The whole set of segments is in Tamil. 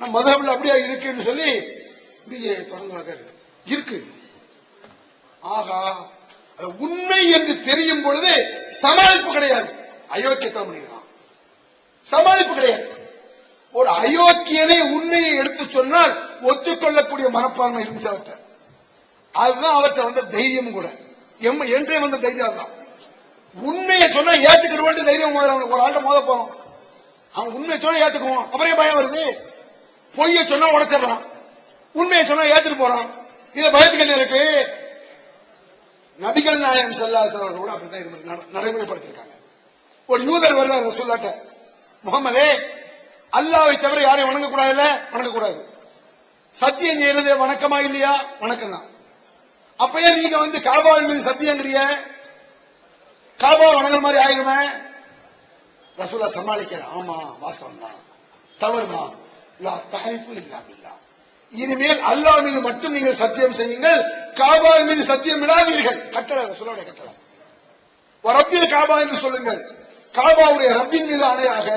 நம்ம மதபில் அப்படியா இருக்குன்னு சொல்லி பிஏ தொடங்குவாங்க இருக்கு. ஆகா உண்மை என்று தெரியும் பொழுது சமாளிப்பு கிடையாது. அயோக்கியத்தனம் பண்ணிக்கலாம் சமாளிப்பு கிடையாது. ஒரு அயோக்கியனை உண்மையை எடுத்து சொன்னால் ஒத்துக்கொள்ளக்கூடிய மனப்பான்மை இருந்துச்சு அவர்கிட்ட. அதுதான் அவற்றை வந்த தைரியம் கூட. எம் என்றே வந்த தைரியம் தான் உண்மையை சொன்னா ஏத்துக்கிற தைரியம் ஒரு ஆள்கிட்ட மோத போறோம். அவன் உண்மையை சொன்னா ஏத்துக்குவான் அப்புறம் பயம் வருது? பொய்யை சொன்னா உடைச்சிடறான். உண்மையை சொன்னா ஏத்துட்டு போறான். இத பயத்துக்கு என்ன இருக்கு? நபிகள் நாயம் செல்லாசவர்கள் கூட அப்படித்தான் நடைமுறைப்படுத்திருக்காங்க. ஒரு யூதர் வருவார் சொல்லாட்ட. முகமதே அல்லாவை தவிர யாரையும் வணங்கக்கூடாதுல்ல? வணங்கக்கூடாது. சத்தியம் செய்யறது வணக்கமா இல்லையா? வணக்கம் தான். அப்பயே நீங்க வந்து காபாவின் மீது சத்தியங்கிறிய காபா வணங்குற மாதிரி ஆயிருமே? ரசூலா சமாளிக்கிறேன். ஆமா வாஸ்தவம் தான் தவறுதான். லா தஹரிஃபு இல்லா பில்லா இனிமேல் அல்லாஹ் மீது மட்டும் நீங்கள் சத்தியம் செய்யுங்கள். காபா மீது சத்தியம் விடாதீர்கள் கட்டளை ரசூலோட கட்டளை. ரப்பில் காபா என்று சொல்லுங்கள். காபாவுடைய ரப்பின் மீது ஆணையாக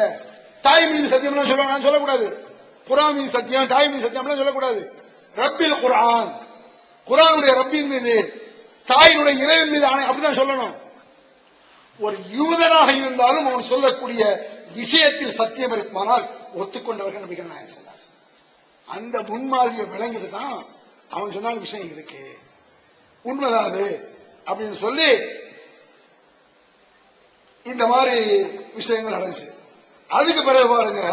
தாய் மீது சத்தியம் சொல்ல சொல்லக்கூடாது. குரா மீது சத்தியம் தாய் மீது சத்தியம் சொல்லக்கூடாது. ரப்பில் குரான். குரானுடைய ரப்பின் மீது தாயினுடைய இறைவன் மீது ஆணை அப்படிதான் சொல்லணும். ஒரு யூதனாக இருந்தாலும் அவன் சொல்லக்கூடிய விஷயத்தில் சத்தியம் இருக்குமானால் ஒத்துக்கொண்டவர்கள் நபிகள் நாயகம் சொன்னார் அந்த முன்மாதிரியை விளங்கிட்டு தான் அவன் சொன்ன விஷயம் இருக்கு. உண்மைதான் அது அப்படின்னு சொல்லி இந்த மாதிரி விஷயங்கள் நடந்துச்சு. அதுக்கு பிறகு பாருங்க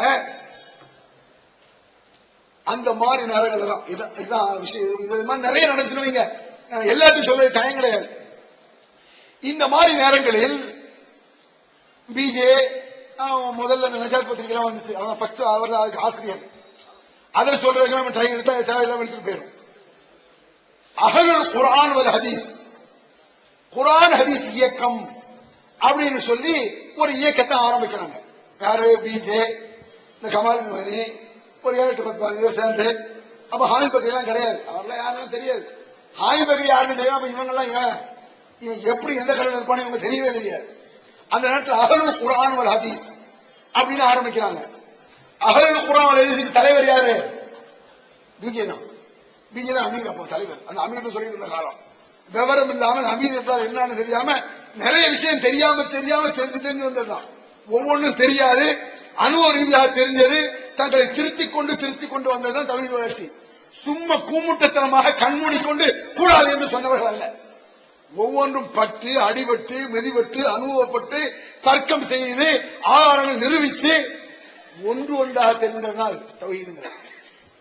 அந்த மாதிரி நேரங்கள் தான் இதான் இதான் விஷயம். இது மாதிரி நிறைய நடந்துச்சுன்னு வைங்க. எல்லாத்தையும் சொல்ல டைம் கிடையாது. இந்த மாதிரி நேரங்களில் பிஜே முதல்ல இந்த பத்திரிகைலாம் வந்துச்சு. அவன் ஃபர்ஸ்ட் அவர் அதுக்கு ஆசிரியர். அதை சொல்றதுக்கு நம்ம டைம் எடுத்தா தேவையில்லாம எடுத்துட்டு போயிடும். அகல் குரான் வல் ஹதீஸ். குரான் ஹதீஸ் இயக்கம் அப்படின்னு சொல்லி ஒரு இயக்கத்தை ஆரம்பிக்கிறாங்க. யாரு? பிஜே இந்த கமால் மாதிரி. ஒரு ஏழு எட்டு பத்து பேர் சேர்ந்து. அப்ப ஹாய் பக்ரி எல்லாம் கிடையாது. அவர்லாம் யாருன்னு தெரியாது. ஹாய் பக்ரி யாருன்னு தெரியும் அப்ப இவங்கெல்லாம் ஏன்? இவன் எப்படி எந்த கடையில் இருப்பான்னு இவங்க தெரியவே தெரியாது. அந்த நேரத்தில் அகலுல் குரான் வல் ஹதீஸ். அப்படின்னு ஆரம்பிக்கிறாங்க. அகல் குரான் எழுதிக்கு தலைவர் யாரு? பிஜே தான் பிஜே தான் அமீர் அப்போ தலைவர். அந்த அமீர் சொல்லி இருந்த காலம். விவரம் இல்லாமல் அமீர் என்றால் என்னன்னு தெரியாம நிறைய விஷயம் தெரியாம தெரியாம தெரிஞ்சு தெரிஞ்சு வந்ததுதான். ஒவ்வொன்றும் தெரியாது. அனுபவ ரீதியாக தெரிஞ்சது. தங்களை திருத்திக் கொண்டு திருத்திக் கொண்டு வந்ததுதான் தமிழ் வளர்ச்சி. சும்மா கூமுட்டத்தனமாக கண்மூடி கொண்டு கூடாது என்று சொன்னவர்கள் அல்ல. ஒவ்வொன்றும் பட்டு அடிபட்டு மெதிபட்டு அனுபவப்பட்டு தர்க்கம் செய்து ஆதாரங்கள் நிரூபிச்சு ஒன்று ஒன்றாக தெரிந்ததுனால் தவீதுங்கிறார்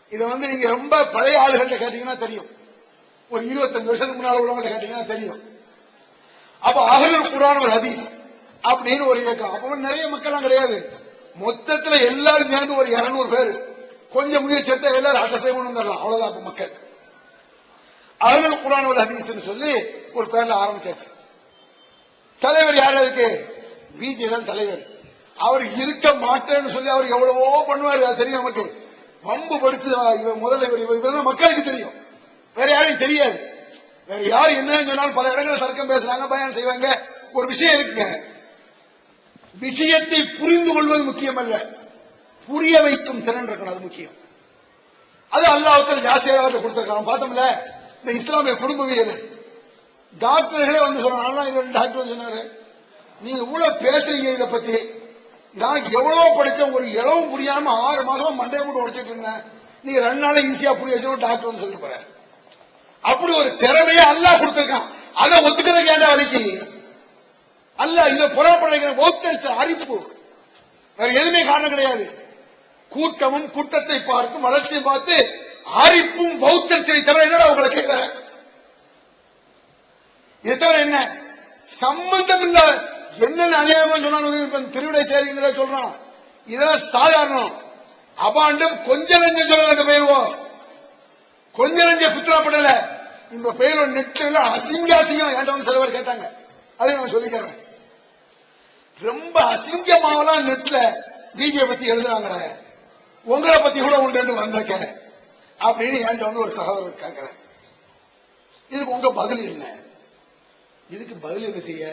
இதை வந்து நீங்க ரொம்ப பழைய ஆளுகள்ட்ட கேட்டீங்கன்னா தெரியும். ஒரு இருபத்தஞ்சு வருஷத்துக்கு முன்னால உள்ளவங்க கேட்டீங்கன்னா தெரியும். அப்ப அகல் குரான் ஒரு ஹதீஸ் அப்படின்னு ஒரு இயக்கம். அப்ப நிறைய மக்கள்லாம் கிடையாது. மொத்தத்துல எல்லாரும் சேர்ந்து ஒரு இருநூறு பேர். கொஞ்சம் முயற்சி எடுத்தா எல்லாரும் அட்டசை கொண்டு வந்துடலாம். அவ்வளவுதான் அப்ப மக்கள். அவர்கள் குரான் ஒரு ஹதீஸ்னு சொல்லி ஒரு பேர்ல ஆரம்பிச்சாச்சு. தலைவர் யார் அதுக்கு? பிஜே தான் தலைவர். அவர் இருக்க மாட்டேன்னு சொல்லி அவர் எவ்வளவோ பண்ணுவாரு அது தெரியும் நமக்கு. வம்பு படிச்சு இவர் முதல்ல இவர் இவர் தான் மக்களுக்கு தெரியும். வேற யாரும் தெரியாது. வேற யார் என்னன்னு சொன்னாலும் பல இடங்களில் சர்க்கம் பேசுறாங்க பயன் செய்வாங்க. ஒரு விஷயம் இருக்குங்க. விஷயத்தை புரிந்து கொள்வது முக்கியம் அல்ல புரிய வைக்கும் திறன் இருக்கணும் அது முக்கியம். அது அல்லாஹ்வுக்கு ஜாஸ்தியாக அவர்கிட்ட கொடுத்திருக்காங்க பார்த்தோம்ல? இந்த இஸ்லாமிய குடும்பவியல் டாக்டர்களே வந்து சொன்னாங்க டாக்டர் வந்து சொன்னாரு. நீங்க இவ்வளவு பேசுறீங்க இத பத்தி. நான் எவ்வளவு படிச்ச ஒரு இளவும் புரியாம ஆறு மாசமா மண்டையை போட்டு உடைச்சிட்டு இருந்தேன். நீ ரெண்டு நாளை ஈஸியா புரிய வச்சு டாக்டர் வந்து சொல்லிட்டு போற அப்படி ஒரு திறமையை அல்லாஹ் கொடுத்திருக்கான். அதை ஒத்துக்கிறதுக்கு கேட்ட வலிக்கு? அல்ல இதை புறப்படுகிற ஒத்தரிச்ச அறிப்பு வேற எதுவுமே காரணம் கிடையாது. கூட்டமும் கூட்டத்தை பார்த்து வளர்ச்சியை பார்த்து ஆரிப்பும் பௌத்தத்தினை தவிர என்னடா உங்களை கேட்கிற? இதை தவிர என்ன? சம்பந்தம் இல்ல. என்னென்ன அநியாயமா சொன்னாலும் திருவிடை சேரிங்கிற சொல்றான் இதெல்லாம் சாதாரணம். அபாண்டம் கொஞ்ச நஞ்சம் சொல்ல இந்த பெயர்வோம் கொஞ்ச நஞ்ச புத்திரப்படல இந்த பெயரும் நெற்றில அசிங்க அசிங்கம். ஏண்டவன் சில பேர் கேட்டாங்க. அதை நான் சொல்லிக்கிறேன் ரொம்ப அசிங்கமாவெல்லாம் நெட்ல பிஜே பத்தி எழுதுறாங்க உங்களை பத்தி கூட உண்டு வந்திருக்கேன். அப்படின்னு என்கிட்ட வந்து ஒரு சகோதரர் கேட்கிறேன் இதுக்கு உங்க பதில் என்ன? இதுக்கு பதில் என்ன செய்ய?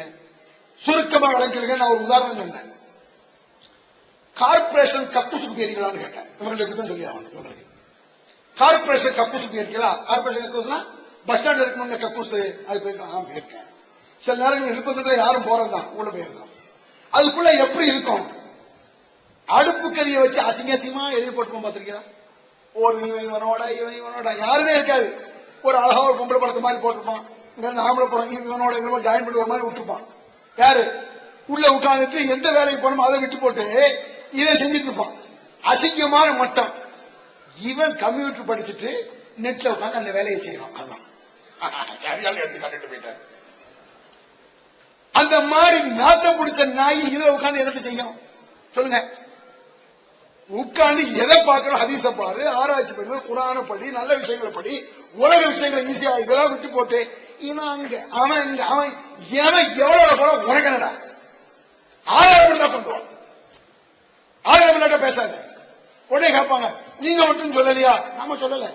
சுருக்கமா விளக்கிடுங்க நான் ஒரு உதாரணம் சொன்னேன் கார்பரேஷன் கக்கூசு போயிருக்கலாம்னு கேட்டேன். இவங்களுக்கு இப்படிதான் சொல்லி ஆகணும் இவங்களுக்கு. கார்பரேஷன் கக்கூசு போயிருக்கீங்களா கார்பரேஷன் கக்கூசுனா பஸ் ஸ்டாண்ட் இருக்கணும் கக்கூசு அது போயிருக்கேன் ஆ போயிருக்கேன் சில நேரங்கள் இருப்பதுல யாரும் போறதுதான் உள்ள போயிருக்கோம். அதுக்குள்ள எப்படி இருக்கும்? அடுப்பு கறியை வச்சு அசிங்க அசிங்கமா எழுதி போட்டுப்போம் பாத்திருக்கீங்களா ஒரு இவன் இவனோட இவன் இவனோட. யாருமே இருக்காது. ஒரு அழகா ஒரு பொம்பளை படத்தை மாதிரி போட்டிருப்பான். ஆம்பளை படம் இவனோட இவனோட ஜாயின் பண்ணி ஒரு மாதிரி விட்டுருப்பான். யாரு? உள்ள உட்கார்ந்துட்டு எந்த வேலைக்கு போனோமோ அதை விட்டு போட்டு இதை செஞ்சுட்டு இருப்பான். அசிங்கமான மட்டம். இவன் கம்ப்யூட்டர் படிச்சுட்டு நெட்ல உட்கார்ந்து அந்த வேலையை செய்யறான். அதான். சரியான எடுத்து கண்டுட்டு போயிட்டார். அந்த மாதிரி நாத்தம் பிடிச்ச நாய் இதுல உட்கார்ந்து என்னத்தை செய்யும்? சொல்லுங்க. உட்கார்ந்து எதை பார்க்கணும் ஹதீஸ பாரு ஆராய்ச்சி பண்ணு குரான படி நல்ல விஷயங்களை படி உலக விஷயங்களை ஈஸியா இதெல்லாம் விட்டு போட்டு இவன் அங்க அவன் இங்க அவன் எவன் எவ்வளவு போல உனக்கனடா ஆதாரம் தான் கொண்டு வா ஆதாரம் இல்லாட்ட பேசாத. உடனே கேட்பாங்க நீங்க மட்டும் சொல்லலையா? நாம சொல்லல.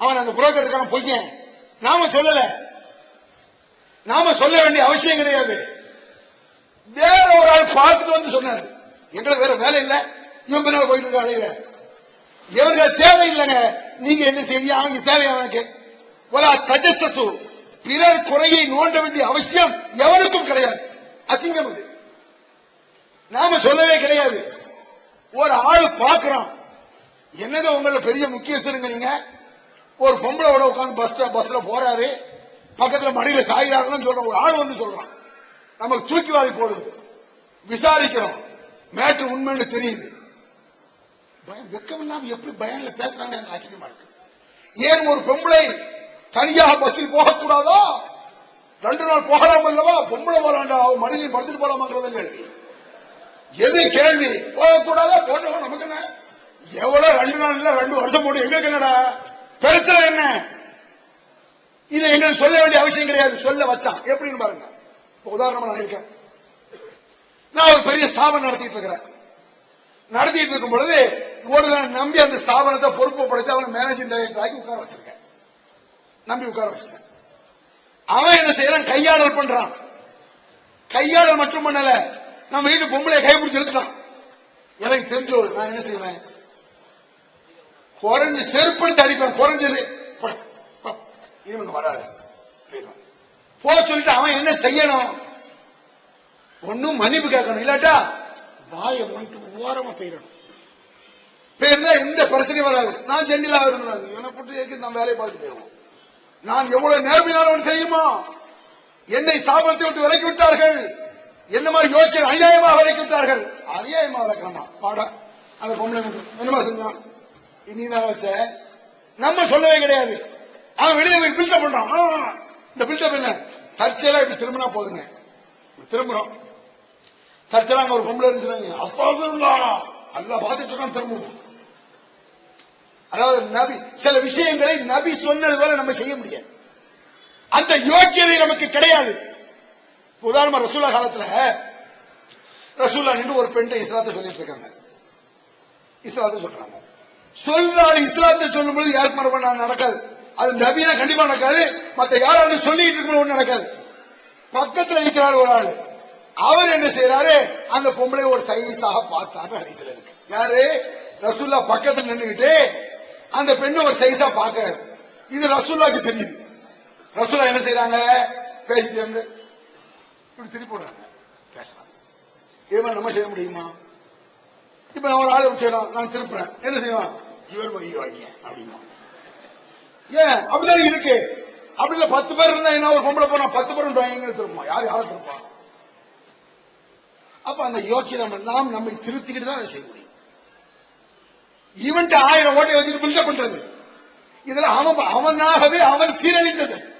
அவன் அந்த புரோக்கர் இருக்கான பொய்யன். நாம சொல்லல. நாம சொல்ல வேண்டிய அவசியம் கிடையாது. வேற ஒரு ஆள் பார்த்துட்டு வந்து சொன்னாரு. எங்களுக்கு வேற வேலை இல்ல. இவன் பின்னால போயிட்டு இருக்க அழைகிற. இவங்க தேவை இல்லைங்க நீங்க என்ன செய்வீங்க? அவனுக்கு தேவை அவனுக்கு ஒரு தஜசசு பிறர் குறையை நோண்ட வேண்டிய அவசியம் எவனுக்கும் கிடையாது. அசிங்கம் அது. நாம சொல்லவே கிடையாது. ஒரு ஆள் பார்க்கிறான். என்னங்க உங்களை பெரிய முக்கியஸ்தருங்க நீங்க? ஒரு பொம்பளோட உட்காந்து பஸ் பஸ்ல போறாரு. பக்கத்துல மடியில சாயிறாருன்னு சொல்ற ஒரு ஆள் வந்து சொல்றான். நமக்கு தூக்கிவாரி போடுது. விசாரிக்கிறோம். மேட்ரு உண்மைன்னு தெரியுது. பயம் வெக்கம் இல்லாம எப்படி பயன்ல பேசுறாங்க எனக்கு ஆச்சரியமா இருக்கு. ஏன் ஒரு பொம்பளை தனியாக பஸ்ஸில் போகக்கூடாதா? ரெண்டு நாள் போகலாம் அல்லவா பொம்பளை போலாண்டா? அவன் மனைவி படுத்துட்டு போலாமாங்கிறத கேள்வி எது கேள்வி? போகக்கூடாதா? போட்டோம் நமக்கு என்ன? எவ்வளவு ரெண்டு நாள் இல்ல ரெண்டு வருஷம் போட்டு எங்களுக்கு என்னடா? பிரச்சனை என்ன? இதை எங்களுக்கு சொல்ல வேண்டிய அவசியம் கிடையாது. சொல்ல வச்சான். எப்படின்னு பாருங்க. உதாரணமா நான் இருக்கேன். நான் ஒரு பெரிய ஸ்தாபனம் நடத்திட்டு இருக்கிறேன். நடத்திட்டு இருக்கும் பொழுது ஒரு நாள் நம்பி அந்த ஸ்தாபனத்தை பொறுப்பு படைச்சு அவனை மேனேஜிங் டைரக்டர் ஆக்கி உட்கார வச்சிருக்கேன். நம்பி உட்கார வச்சிருக்கேன். அவன் என்ன செய்யறான்? கையாடல் பண்றான். கையாளல் மட்டும் பண்ணல நம்ம வீட்டு பொம்பளை கைப்பிடிச்சு இழுத்துட்டான். எனக்கு தெரிஞ்சு நான் என்ன செய்வேன்? குறைஞ்சு செருப்படுத்தி அடிப்பேன் குறைஞ்சது. இவங்க வராது. போக போ. சொல்லிட்டு அவன் என்ன செய்யணும்? ஒன்னும் மன்னிப்பு கேட்கணும். இல்லாட்டா வாயை மூடிட்டு ஓரமா போயிடணும். போயிருந்தா எந்த பிரச்சனையும் வராது. நான் சென்னையில இருந்தாங்க இவனை போட்டு நான் வேலையை பார்த்துட்டு போயிருவோம் நான் எவ்வளவு நேர்மையானவன் தெரியுமா? என்னை சாபத்தை விட்டு விலக்கி விட்டார்கள். என்ன மாதிரி யோசிச்சு அநியாயமா விலக்கி விட்டார்கள். அநியாயமா விளக்கணுமா பாட. அந்த பொம்பளை என்னமா செஞ்சான் நீதான் வச்ச நம்ம சொல்லவே கிடையாது. அவன் வெளியே போய் பில்டப் பண்றான். இந்த பில்டப் என்ன? சர்ச்சையெல்லாம் இப்படி திரும்பினா போதுங்க. திரும்புறோம். சர்ச்செல்லாம் அங்க ஒரு பொம்பளை இருந்துச்சுனாங்க. அஸ்தாதுல்லா அல்ல பார்த்துட்டு இருக்கான் திரும்புவோம் அதாவது நபி சில விஷயங்களை நபி சொன்னது போல நம்ம செய்ய முடியாது. அந்த யோக்கியதை நமக்கு கிடையாது. உதாரணமா ரசூலா காலத்துல ரசூலா நின்று ஒரு பெண்ணை இஸ்லாத்தை சொல்லிட்டு இருக்காங்க. இஸ்லாத்தை சொல்றாங்க. சொல்றாள் இஸ்லாத்தை சொல்லும் பொழுது யாருக்கு மரபு நடக்காது. அது நபினா கண்டிப்பா நடக்காது. மத்த யாராவது சொல்லிட்டு இருக்கணும் நடக்காது. பக்கத்துல நிற்கிறாள் ஒரு ஆளு. அவர் என்ன செய்யறாரு அந்த பொம்பளை ஒரு சைஸாக பார்த்தாரு ஹரிசில யாரு? ரசூல்லா பக்கத்துல நின்றுகிட்டு அந்த பெண்ணை ஒரு சைஸா பாக்குறாரு இது ரசூல்லாக்கு தெரியுது. ரசூல்லா என்ன செய்யறாங்க பேசிட்டு இருந்து இப்படி திருப்பி விடுறாங்க பேசுறாங்க. இது மாதிரி நம்ம செய்ய முடியுமா? இப்ப நான் ஒரு ஆளை செய்யலாம். நான் திருப்புறேன். என்ன செய்வான்? இவர் வகை வாங்க அப்படின்னா ஏன்? அப்படிதான் இருக்கு. அப்படி இல்ல பத்து பேர் இருந்தா என்ன? ஒரு பொம்பளை போனா பத்து பேர் வாங்கிங்க திருப்போம் யார் யாரும் திருப்பான் அப்ப அந்த யோக்கியம் நாம் நம்மை திருத்திக்கிட்டு தான் அதை செய்ய முடியும். இவன்ட்டு ஆயிரம் ஓட்டை வச்சுட்டு பில்டப் பண்றது. இதுல அவன் அவனாகவே அவன் சீரழித்தது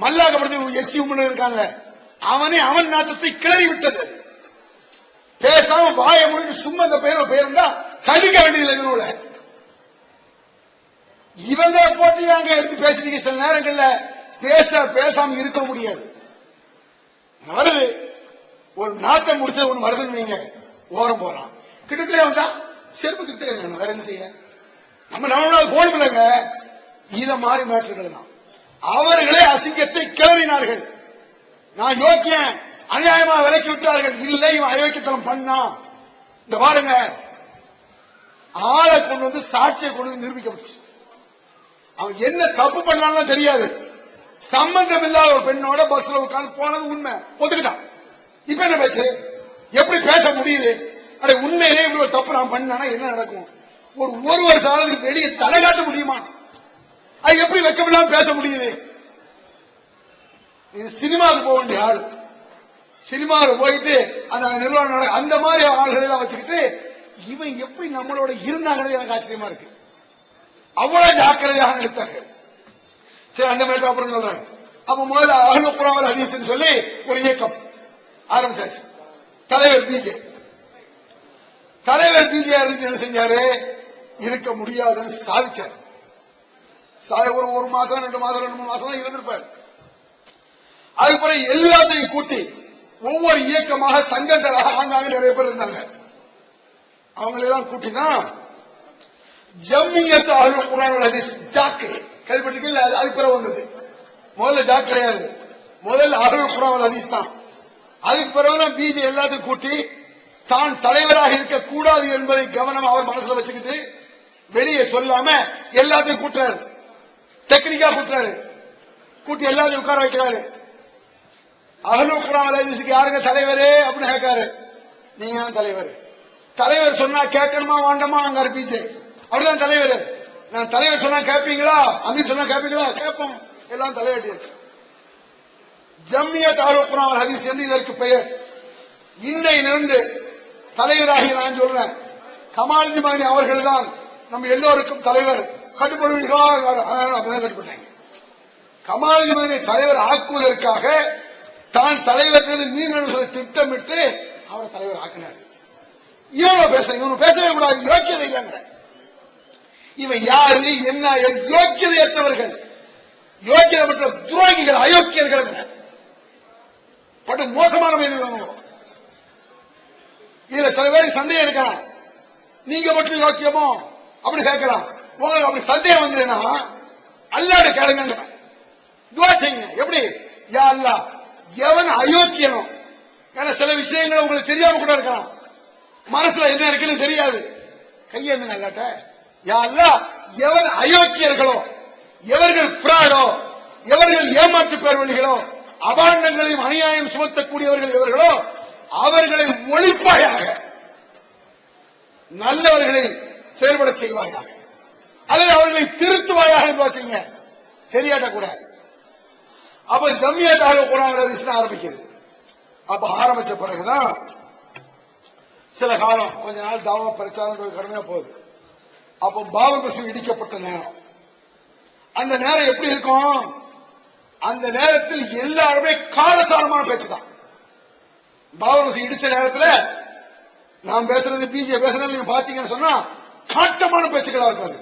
மல்லாக்கப்படுத்து எச்சி உம்மன் இருக்காங்க அவனே அவன் நாட்டத்தை கிளறி விட்டது பேசாம வாயை மொழி சும்மா இந்த பெயரை பெயர்ந்தா கடிக்க வேண்டியதில்லை இவனோட இவங்க போட்டு அங்க எடுத்து பேசுறீங்க சில நேரங்கள்ல பேச பேசாம இருக்க முடியாது. வருது. ஒரு நாட்டை முடிச்ச ஒண்ணு வருதுன்னு வைங்க. ஓரம் போறான் கிட்டத்தட்ட வந்தா செருப்பு கிட்ட இருக்கணும் வேற என்ன செய்ய? நம்ம நம்ம போன இல்லைங்க இத மாதிரி மாற்றுகள் தான். அவர்களே அசிங்கத்தை கிளறினார்கள். நான் யோக்கியன். அநியாயமா விலக்கி விட்டார்கள். இல்லை இவன் அயோக்கியத்தனம் பண்ணான் இந்த பாருங்க. ஆளை கொண்டு வந்து சாட்சியை கொண்டு வந்து நிரூபிக்கப்பட்டுச்சு. அவன் என்ன தப்பு பண்ணான்னு தெரியாது. சம்பந்தம் இல்லாத ஒரு பெண்ணோட பஸ்ல உட்கார்ந்து போனது உண்மை. ஒத்துக்கிட்டான். இப்ப என்ன பேச்சு? எப்படி பேச முடியுது? அட உண்மையிலே இப்படி ஒரு தப்பு நான் பண்ணா என்ன நடக்கும்? ஒரு ஒரு வருஷ ஆளுக்கு வெளியே தலை காட்ட முடியுமா? அது எப்படி வெக்கப்படாம பேச முடியுது? இது சினிமாவுக்கு போக வேண்டிய ஆள். சினிமாவில் போயிட்டு அந்த நிர்வாகம் அந்த மாதிரி ஆளுகளை எல்லாம் வச்சுக்கிட்டு இவன் எப்படி நம்மளோட இருந்தாங்கன்னு எனக்கு ஆச்சரியமா இருக்கு. அவ்வளவு ஜாக்கிரதையாக நடித்தார்கள் சரி அந்த மாதிரி அப்புறம் சொல்றாங்க அப்ப முதல்ல அகல குராமல் ஹதீஸ்னு சொல்லி ஒரு இயக்கம். ஆரம்பிச்சாச்சு. தலைவர் பிஜே தலைவர் பிஜே இருந்து என்ன செஞ்சாரு? இருக்க முடியாதுன்னு சாதிச்சார். ஒரு ஒரு மாசம் ரெண்டு மாசம் ரெண்டு மூணு மாசம் தான் இருந்திருப்பார். அதுக்கப்புறம் எல்லாத்தையும் கூட்டி ஒவ்வொரு இயக்கமாக சங்கங்களாக ஆங்காங்க நிறைய பேர் இருந்தாங்க. அவங்களெல்லாம் கூட்டி தான் ஜம்மியத்து அருள் குரான் ஹதீஸ் ஜாக்கு. கேள்விப்பட்டிருக்கீங்களா? அது அதுக்கு பிறகு வந்தது. முதல்ல ஜாக் கிடையாது. முதல்ல அருள் குரான் ஹதீஸ் தான். அதுக்கு பிறகுதான் பிஜி எல்லாத்தையும் கூட்டி தான் தலைவராக இருக்கக்கூடாது என்பதை கவனம் அவர் மனசுல வச்சுக்கிட்டு வெளியே சொல்லாம எல்லாத்தையும் கூட்டுறாரு. டெக்னிக்கா கூட்டுறாரு. கூட்டி எல்லாத்தையும் உட்கார வைக்கிறாரு. அகலு குரான் யாருங்க தலைவரே அப்படின்னு கேட்காரு நீங்க தான் தலைவர்? தலைவர் சொன்னா கேட்கணுமா வேண்டாமா? அங்க இருப்பீங்க. அப்படிதான் தலைவர். நான் தலைவர் சொன்னா கேட்பீங்களா? அமீர் சொன்னா கேட்பீங்களா? கேட்போம். எல்லாம் தலையாட்டியாச்சு ஜம்மியத் அகலு ஹதீஸ் என்று இதற்கு பெயர். இன்றையிலிருந்து தலைவராகி நான் சொல்றேன். கமால் ஜிமானி அவர்கள் தான் நம்ம எல்லோருக்கும் தலைவர். கட்டுப்படுவீர்களா அப்படிதான் கட்டுப்பட்டாங்க. கமால் தலைவர் ஆக்குவதற்காக தான் தலைவர் நீங்கள் திட்டமிட்டு அவரை தலைவர் ஆக்கினார். இவனை பேசுறீங்க இவனு பேசவே கூடாது யோக்கியதை இல்லைங்கிற. இவன் யாரு என்ன ஏது, யோக்கியதையற்றவர்கள் யோக்கியமற்ற துரோகிகள் அயோக்கியர்கள் பட்டு மோசமான மனிதர்கள் இதுல சில பேருக்கு சந்தேகம் இருக்கலாம் நீங்க மட்டும் யோக்கியமோ? அப்படி கேட்கலாம். உங்களுக்கு அப்படி சந்தேகம் வந்ததுன்னா அல்லாட கேளுங்க யோசிங்க. எப்படி? யா அல்லா எவன் அயோக்கியனும் ஏன்னா சில விஷயங்கள் உங்களுக்கு தெரியாம கூட இருக்கலாம். மனசுல என்ன இருக்குன்னு தெரியாது. கையெழுந்துங்க அல்லாட்ட. யா அல்லா எவன் அயோக்கியர்களோ? எவர்கள் பிராரோ எவர்கள் ஏமாற்று பேர்வழிகளோ அபாண்டங்களையும் அநியாயம் சுமத்தக்கூடியவர்கள் எவர்களோ அவர்களை ஒழிப்பாயாக நல்லவர்களை செயல்பட செய்வாயாக அல்லது அவர்களை திருத்துவாயாக பார்த்தீங்க தெரியாட்ட கூட. அப்ப ஜம்மியத்தாக குரான் ஆரம்பிக்குது. அப்ப ஆரம்பிச்ச பிறகுதான் சில காலம் கொஞ்ச நாள் தாவா பிரச்சாரம் கடுமையா போகுது. அப்ப பாபர் இடிக்கப்பட்ட நேரம். அந்த நேரம் எப்படி இருக்கும்? அந்த நேரத்தில் எல்லாருமே காலசாரமான பேச்சு தான் இடிச்ச நேரத்தில் நான் பேசுறது பிஜே பேசுறது நீங்க பாத்தீங்கன்னு சொன்னா காட்டமான பேச்சுக்களா இருக்காது.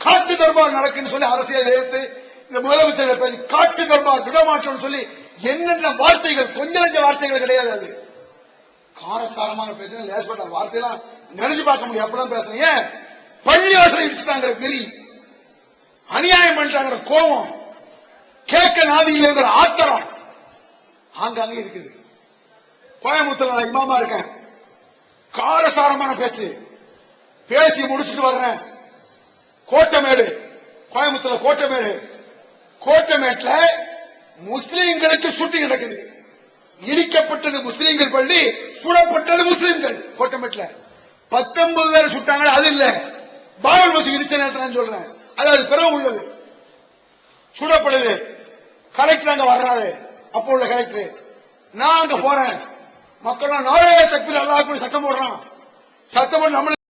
காட்டு தர்பார் நடக்குன்னு சொல்லி அரசியல் எதிர்த்து இந்த முதலமைச்சர் பேசி காட்டு தர்பார் விடமாற்றம்னு சொல்லி என்னென்ன வார்த்தைகள் கொஞ்ச நஞ்ச வார்த்தைகள் கிடையாது அது. காரசாரமான பேசுறேன் லேசப்பட்ட வார்த்தையெல்லாம் நினைச்சு பார்க்க முடியும் அப்படிதான் பேசுறேன். பள்ளி வாசலை இடிச்சுட்டாங்கிற வெறி அநியாயம் பண்ணிட்டாங்கிற கோபம். கேட்க நாதி இல்லைங்கிற ஆத்திரம் ஆங்காங்க இருக்குது. கோயம்புத்தூர்ல நான் இமாமா இருக்கேன். காரசாரமான பேச்சு. பேசி முடிச்சுட்டு வர்றேன். கோட்டமேடு. கோயம்புத்தூர்ல கோட்டமேடு. கோட்டமேட்ல முஸ்லீம்களுக்கு ஷூட்டிங் நடக்குது. இடிக்கப்பட்டது முஸ்லீம்கள் பள்ளி சுடப்பட்டது முஸ்லீம்கள் கோட்டமேட்ல பத்தொன்பது பேர் சுட்டாங்க அது இல்ல. பாபர் மசூதி இடிச்ச நேரத்தில் சொல்றேன். அது அது பிறகு உள்ளது. சுடப்படுது கலெக்டர் அங்க வர்றாரு. அப்போ உள்ள கலெக்டர் நான் அங்க போறேன். மக்கள் நாளைய தப்பில் எல்லாருக்கும் சத்தம் போடுறான். சத்தம் போட்டு நம்மள